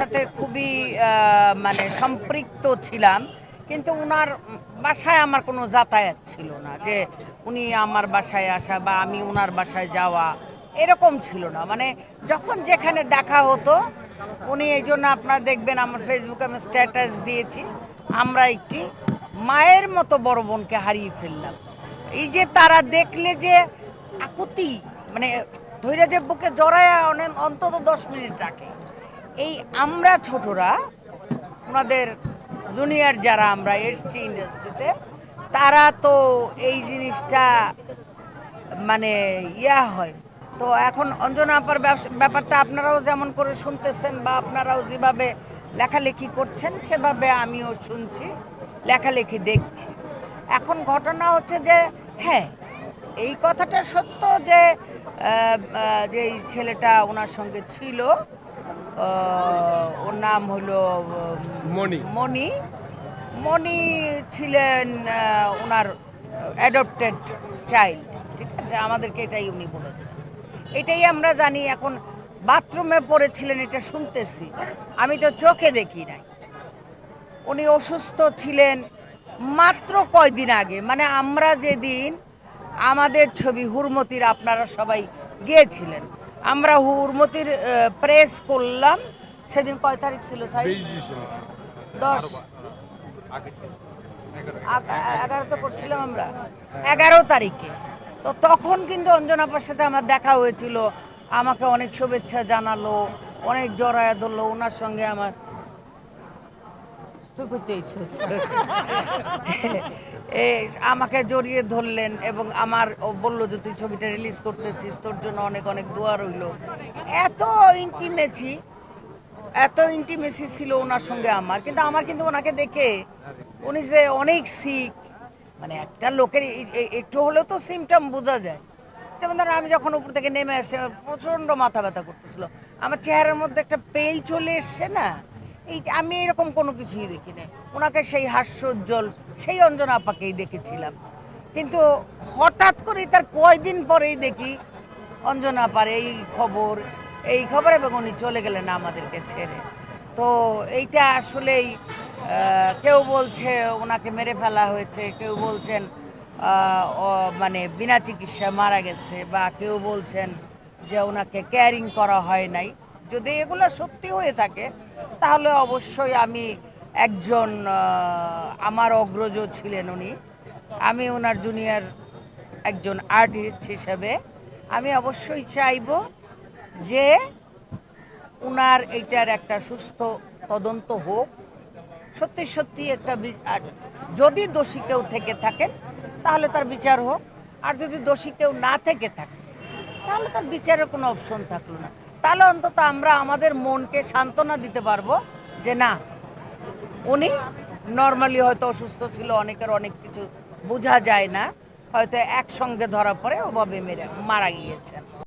সাথে খুবই মানে সম্পৃক্ত ছিলাম, কিন্তু ওনার বাসায় আমার কোনো যাতায়াত ছিল না, যে উনি আমার বাসায় আসা বা আমি ওনার বাসায় যাওয়া, এরকম ছিল না। মানে যখন যেখানে দেখা হতো, উনি এই জন্য আপনারা দেখবেন আমার ফেসবুকে আমি স্ট্যাটাস দিয়েছি, আমরা একটি মায়ের মতো বড় বোনকে হারিয়ে ফেললাম। এই যে তারা দেখলে যে আকুতি মানে ধৈর্য যে বুকে জড়ায় অন্তত দশ মিনিট রাখে। এই আমরা ছোটরা ওনাদের জুনিয়র যারা আমরা এসছি ইন্ডাস্ট্রিতে তারা তো এই জিনিসটা মানে ইয়া হয়। তো এখন অঞ্জনা আপার ব্যাপারটা আপনারাও যেমন করে শুনতেছেন বা আপনারাও যেভাবে লেখালেখি করছেন সেভাবে আমিও শুনছি লেখালেখি দেখছি। এখন ঘটনা হচ্ছে যে হ্যাঁ এই কথাটা সত্য যে আহ, আহ, যে এই ছেলেটা ওনার সঙ্গে ছিল ওর নাম হলো মণি। মণি। মণি ছিলেন ওনার অ্যাডপ্টেড চাইল্ড ঠিক আছে? আমাদেরকে এটাই উনি বলেছেন। এটাই আমরা জানি এখন বাথরুমে পড়েছিলেন এটা শুনতেছি। আমি তো চোখে দেখি নাই। উনি অসুস্থ ছিলেন মাত্র কয়দিন আগে। মানে আমরা যেদিন আমাদের ছবি হুরমতির আপনারা সবাই গিয়েছিলেন। আমরা হুরমতির প্রেস করলাম। সেদিন কয় তারিখ ছিল দশ। এগারোতে করছিলাম আমরা। এগারো তারিখে। তো তখন কিন্তু অঞ্জনাপার সাথে আমার দেখা হয়েছিল। আমাকে অনেক শুভেচ্ছা জানালো অনেক জড়ায় ধরলো ওনার সঙ্গে আমার তুই করতে আমাকে জড়িয়ে ধরলেন এবং আমার বলল যে, তুই ছবিটা রিলিজ করতেছিস, তোর জন্য অনেক অনেক দোয়া রইল। এত ইন্টিমেছি এত ইন্টিমেসি ছিল ওনার সঙ্গে আমার। কিন্তু আমার কিন্তু ওনাকে দেখে উনি যে অনেক শিখ মানে একটা লোকের একটু হলেও তো সিমটম বোঝা যায়। যেমন ধরেন, আমি যখন উপর থেকে নেমে আসে প্রচণ্ড মাথা ব্যথা করতেছিল। আমার চেহারার মধ্যে একটা পেল চলে এসছে না? এই আমি এরকম কোনো কিছুই দেখি নাই ওনাকে সেই হাস্যোজ্জ্বল, সেই অঞ্জনা আপাকেই দেখেছিলাম। কিন্তু হঠাৎ করে তার কয়দিন পরেই দেখি অঞ্জনা আপার এই খবর এই খবর এবং উনি চলে গেলেন আমাদেরকে ছেড়ে। তো এইটা আসলেই কেউ বলছে ওনাকে মেরে ফেলা হয়েছে, কেউ বলছেন মানে বিনা চিকিৎসায় মারা গেছে বা কেউ বলছেন যে ওনাকে কেয়ারিং করা হয় নাই। যদি এগুলো সত্যি হয়ে থাকে তাহলে অবশ্যই আমি একজন আমার অগ্রজ ছিলেন উনি। আমি ওনার জুনিয়র একজন আর্টিস্ট হিসেবে। আমি অবশ্যই চাইব যে উনার এইটার একটা সুস্থ তদন্ত হোক। সত্যি সত্যি একটা যদি দোষী কেউ থেকে থাকেন তাহলে তার বিচার হোক। আর যদি দোষী কেউ না থেকে থাকে, তাহলে তার বিচারের কোনো অপশন থাকল না। তাহলে অন্তত আমরা আমাদের মনকে সান্ত্বনা দিতে পারব যে না, উনি নর্মালি হয়তো অসুস্থ ছিল, অনেকের অনেক কিছু বোঝা যায় না, হয়তো একসঙ্গে ধরা পড়ে ওভাবে মেরে, মারা গিয়েছেন।